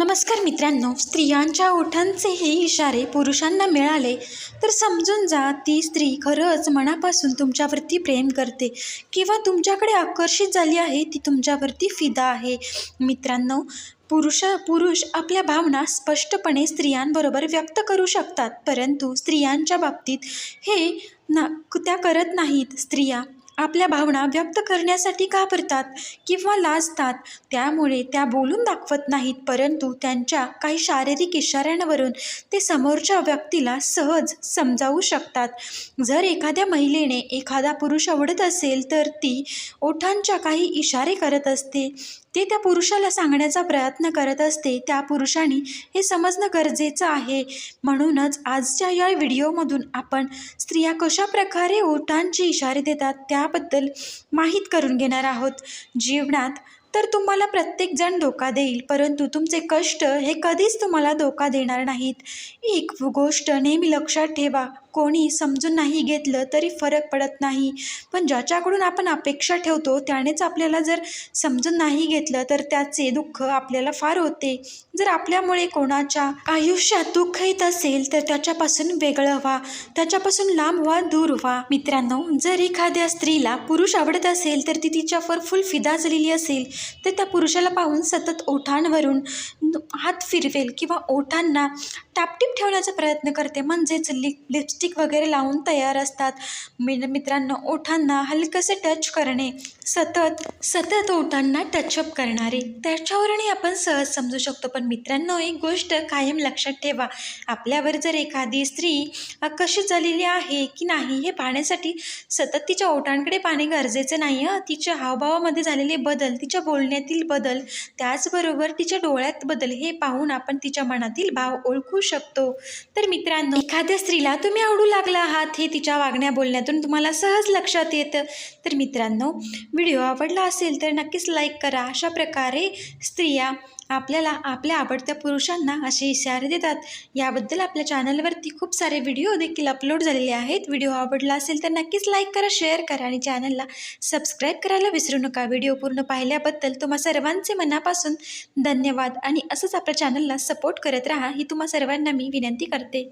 नमस्कार मित्रांनो स्त्रियांच्या ओठांचे हे इशारे पुरुषांना मिळाले तर समजून जा ती स्त्री खरंच मनापासून तुमच्यावरती प्रेम करते किंवा तुमच्याकडे आकर्षित झाली आहे ती तुमच्यावरती फिदा आहे. मित्रांनो पुरुष पुरुष आपल्या भावना स्पष्टपणे स्त्रियांबरोबर व्यक्त करू शकतात परंतु स्त्रियांच्या बाबतीत हे ना त्या करत नाहीत. स्त्रिया आपल्या भावना व्यक्त करण्यासाठी घाबरतात किंवा लाजतात. त्यामुळे त्या बोलून दाखवत नाहीत परंतु त्यांच्या काही शारीरिक इशाऱ्यांवरून ते समोरच्या व्यक्तीला सहज समजावू शकतात. जर एखाद्या महिलेने एखादा पुरुष आवडत असेल तर ती ओठांच्या काही इशारे करत असते. ते त्या पुरुषाला सांगण्याचा प्रयत्न करत असते त्या पुरुषाने हे समजणं गरजेचं आहे. म्हणूनच आजच्या या व्हिडिओमधून आपण स्त्रिया कशा प्रकारे ओठांचे इशारे देतात त्याबद्दल माहीत करून घेणार आहोत. जीवनात तर तुम्हाला प्रत्येकजण धोका देईल परंतु तुमचे कष्ट हे कधीच तुम्हाला धोका देणार नाहीत. एक गोष्ट नेहमी लक्षात ठेवा कोणी समजून नाही घेतलं तरी फरक पडत नाही. पण ज्याच्याकडून आपण अपेक्षा ठेवतो त्यानेच आपल्याला जर समजून नाही घेतलं तर त्याचे दुःख आपल्याला फार होते. जर आपल्यामुळे कोणाच्या आयुष्यात दुःख येत असेल तर त्याच्यापासून वेगळं व्हा. त्याच्यापासून लांब व्हा दूर व्हा. मित्रांनो जर एखाद्या स्त्रीला पुरुष आवडत असेल तर ती तिच्यावर फुल फिदा झालेली असेल तर त्या पुरुषाला पाहून सतत ओठांवरून हात फिरवेल किंवा ओठांना टापटीप ठेवण्याचा प्रयत्न करते. म्हणजेच लिप लिपस्टिक वगैरे लावून तयार असतात. मि मित्रांनो ओठांना हलकसे टच करणे सतत सतत ओठांना टचअप करणारे. त्याच्यावरही आपण सहज समजू शकतो. पण मित्रांनो एक गोष्ट कायम लक्षात ठेवा. आपल्यावर जर एखादी स्त्री आकर्षित झालेली आहे की नाही हे पाहण्यासाठी सतत तिच्या ओठांकडे पाहणे गरजेचे नाही हं. तिच्या हावभावामध्ये झालेले बदल तिच्या बोलण्यातील बदल त्याचबरोबर तिच्या डोळ्यात बदल हे पाहून आपण तिच्या मनातील भाव ओळखू शकतो. तर मित्रांनो एखाद्या स्त्रीला तुम्ही आवडू लागला आहात हे तिच्या वागण्या बोलण्यातून तुम्हाला सहज लक्षात येतं. तर मित्रांनो व्हिडिओ आवडला असेल तर नक्कीच लाईक करा. अशा प्रकारे स्त्रिया आपल्याला आपल्या आवडत्या पुरुषांना असे इशारे देतात. याबद्दल आपल्या चॅनलवरती खूप सारे व्हिडिओ देखील अपलोड झालेले आहेत. व्हिडिओ आवडला असेल तर नक्कीच लाईक करा शेअर करा आणि चॅनलला सबस्क्राईब करायला विसरू नका. व्हिडिओ पूर्ण पाहिल्याबद्दल तुम्हा सर्वांचे मनापासून धन्यवाद आणि असंच आपल्या चॅनलला सपोर्ट करत राहा ही तुम्हा सर्वांना मी विनंती करते.